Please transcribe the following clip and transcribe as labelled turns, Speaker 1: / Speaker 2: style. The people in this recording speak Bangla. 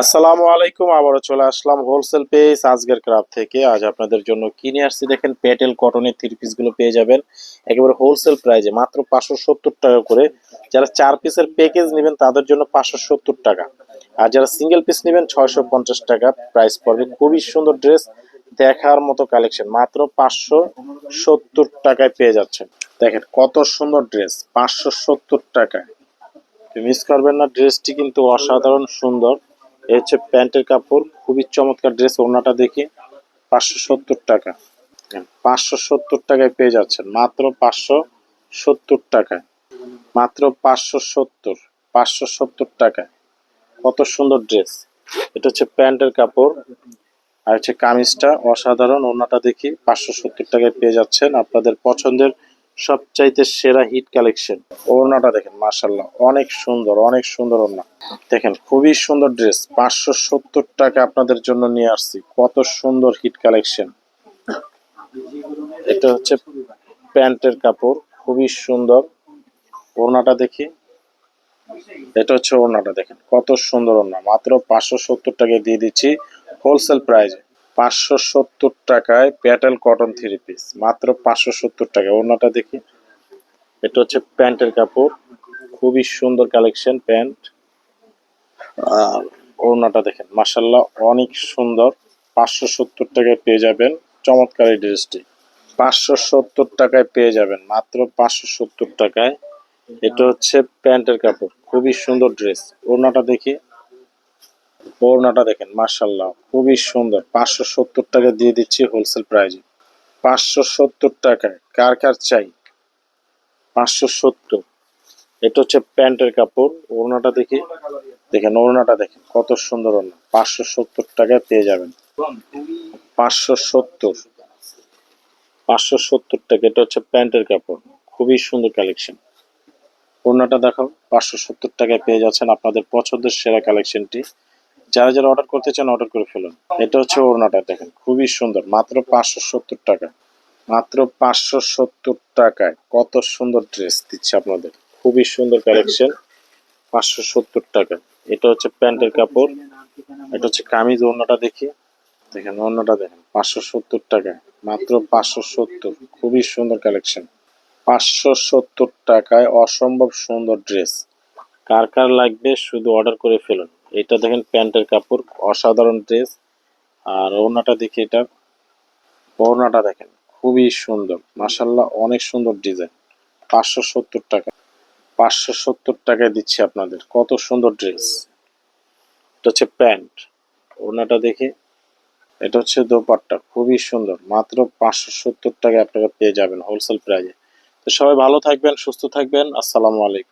Speaker 1: আসসালামু আলাইকুম, আবারও চলে আসলাম হোলসেল পেজ আজকের ক্রাফ থেকে। আজ আপনাদের জন্য কিনে আসছি, দেখেন পেটেল কটনের থ্রি পিসগুলো পেয়ে যাবেন। একেবারে হোলসেল প্রাইজে মাত্র পাঁচশো সত্তর টাকা করে। যারা চার পিসের প্যাকেজ নেবেন, তাদের জন্য পাঁচশো সত্তর টাকা। আর যারা সিঙ্গেল পিস নেবেন, ছয়শো পঞ্চাশ টাকা প্রাইস পড়বে। খুবই সুন্দর ড্রেস দেখার মতো কালেকশন মাত্র পাঁচশো সত্তর টাকায় পেয়ে যাচ্ছেন। দেখেন কত সুন্দর ড্রেস পাঁচশো সত্তর টাকায়। মিস করবেন না। ড্রেসটি কিন্তু অসাধারণ সুন্দর। এ হচ্ছে প্যান্টের কাপড়। খুবই চমৎকার ড্রেস ওড়নাটা দেখি। পাঁচশো সত্তর টাকা। পাঁচশো সত্তর টাকায় পেয়ে যাচ্ছেন। মাত্র পাঁচশো সত্তর টাকায়। মাত্র পাঁচশো সত্তর। পাঁচশো সত্তর টাকায়। কত সুন্দর ড্রেস এটা হচ্ছে প্যান্টের কাপড়। আর হচ্ছে কামিজটা অসাধারণ। ওড়নাটা দেখি পাঁচশো সত্তর টাকায় পেয়ে যাচ্ছেন। আপনাদের পছন্দের সবচাইতে সেরা হিট কালেকশন ওড়নাটা দেখেন মার্শাল্লাহ অনেক সুন্দর অনেক সুন্দর ওড়না। দেখেন, খুবই সুন্দর ড্রেস পাঁচশো সত্তর টাকা আপনাদের জন্য নিয়ে আসছি। কত সুন্দর হিট কালেকশন এটা হচ্ছে প্যান্টের কাপড়, খুবই সুন্দর। ওড়নাটা দেখি। এটা হচ্ছে ওড়নাটা দেখেন, কত সুন্দর ওড়না। মাত্র পাঁচশো সত্তর টাকায় দিয়ে দিচ্ছি। হোলসেল প্রাইজে পাঁচশো সত্তর টাকায় প্যাটেল কটন থ্রি পিস মাত্র পাঁচশো সত্তর টাকা। ওড়নাটা দেখি। এটা হচ্ছে প্যান্টের কাপড়। খুবই সুন্দর কালেকশন প্যান্ট। আর ওড়নাটা দেখেন। মাসাল্লাহ অনেক সুন্দর। পাঁচশো সত্তর টাকায় পেয়ে যাবেন। চমৎকার এই ড্রেসটি। পাঁচশো সত্তর টাকায় পেয়ে যাবেন। মাত্র পাঁচশো সত্তর টাকায়। এটা হচ্ছে প্যান্টের কাপড়। খুবই সুন্দর ড্রেস। ওড়নাটা দেখি। ওড়নাটা দেখেন মার্শাল্লাহ খুবই সুন্দর। পাঁচশো সত্তর টাকা দিয়ে দিচ্ছি হোলসেল প্রাইজে পাঁচশো সত্তর টাকায় কার কার চাই? পাঁচশো সত্তর। এটা হচ্ছে প্যান্টের কাপড়, ওড়নাটা দেখি। দেখেন, ওড়নাটা দেখেন, কত সুন্দর ওড়না। পাঁচশো সত্তর টাকায় পেয়ে যাবেন। পাঁচশো সত্তর। পাঁচশো সত্তর টাকা, এটা হচ্ছে প্যান্টের কাপড়, খুবই সুন্দর কালেকশন ওড়নাটা দেখো পাঁচশো সত্তর টাকায় পেয়ে যাচ্ছেন আপনাদের পছন্দের সেরা কালেকশনটি যারা যারা অর্ডার করতে চান অর্ডার করে ফেলুন। এটা হচ্ছে ওড়নাটা, দেখেন, খুবই সুন্দর। মাত্র পাঁচশো সত্তর টাকা। মাত্র পাঁচশো সত্তর টাকায় কত সুন্দর ড্রেস দিচ্ছে আপনাদের। খুবই সুন্দর কালেকশন পাঁচশো সত্তর টাকা। এটা হচ্ছে প্যান্টের কাপড়। এটা হচ্ছে কামিজ ওড়নাটা দেখি। দেখেন, ওড়নাটা দেখেন, পাঁচশো সত্তর টাকায়। মাত্র পাঁচশো সত্তর। খুবই সুন্দর কালেকশন পাঁচশো সত্তর টাকায় অসম্ভব সুন্দর ড্রেস কার কার লাগবে, শুধু অর্ডার করে ফেলুন। এটা দেখেন প্যান্টের কাপড়, অসাধারণ ড্রেস আর ওড়নাটা দেখি এটা। ওড়নাটা দেখেন, খুবই সুন্দর। মাসাল্লাহ অনেক সুন্দর ডিজাইন পাঁচশো সত্তর টাকা। পাঁচশো সত্তর টাকায় দিচ্ছি আপনাদের। কত সুন্দর ড্রেস এটা হচ্ছে প্যান্ট। ওড়নাটা দেখে, এটা হচ্ছে দোপাট্টা। খুবই সুন্দর। মাত্র পাঁচশো সত্তর টাকায় আপনারা পেয়ে যাবেন হোলসেল প্রাইজে। তো সবাই ভালো থাকবেন, সুস্থ থাকবেন। আসসালামু আলাইকুম।